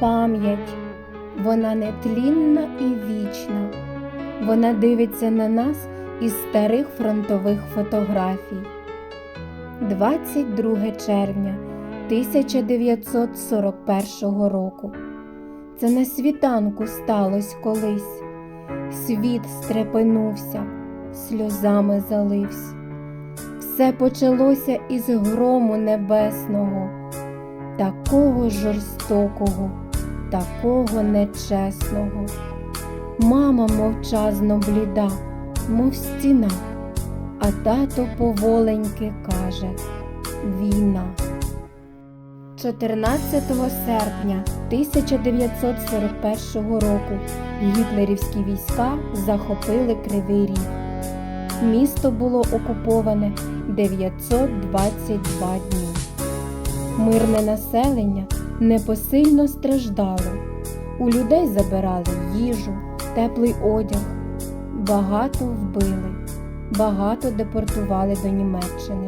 пам'ять, вона нетлінна і вічна. Вона дивиться на нас із старих фронтових фотографій. 22 червня 1941 року. Це на світанку сталося колись. Світ стрепенувся, сльозами залився. Все почалося із грому небесного, такого жорстокого, такого нечесного. Мама мовчазно бліда, мов стіна, а тато поволеньки каже Війна. 14 серпня 1941 року гітлерівські війська захопили Кривий Ріг. Місто було окуповане 922 дні. Мирне населення непосильно страждало. У людей забирали їжу, теплий одяг, багато вбили, багато депортували до Німеччини.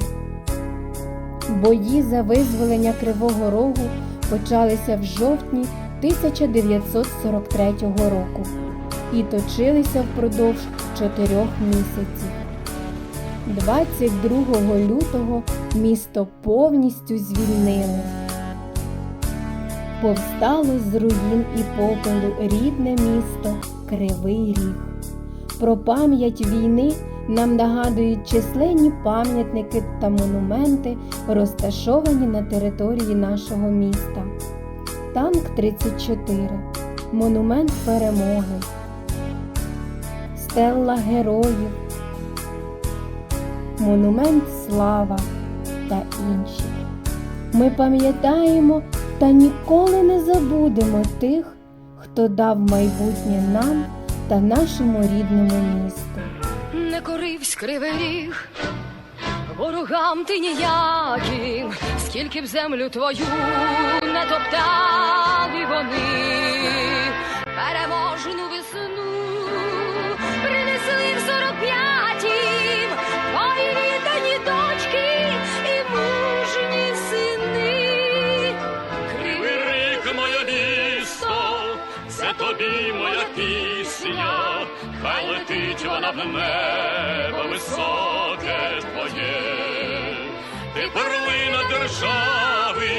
Бої за визволення Кривого Рогу почалися в жовтні 1943 року і точилися впродовж чотирьох місяців. 22 лютого місто повністю звільнили. Повстало з руїн і попелу рідне місто Кривий Ріг. Про пам'ять війни нам нагадують численні пам'ятники та монументи, розташовані на території нашого міста. Танк 34, монумент перемоги, стелла героїв, монумент слава та інші. Ми пам'ятаємо та ніколи не забудемо тих, хто дав майбутнє нам та нашому рідному місту. не коривсь кривий ріг, ворогам ти ніяким, скільки б землю твою не топтали вони, переможну весну це тобі моя пісня, хай летить вона в небо високе твоє, ти перлина держави,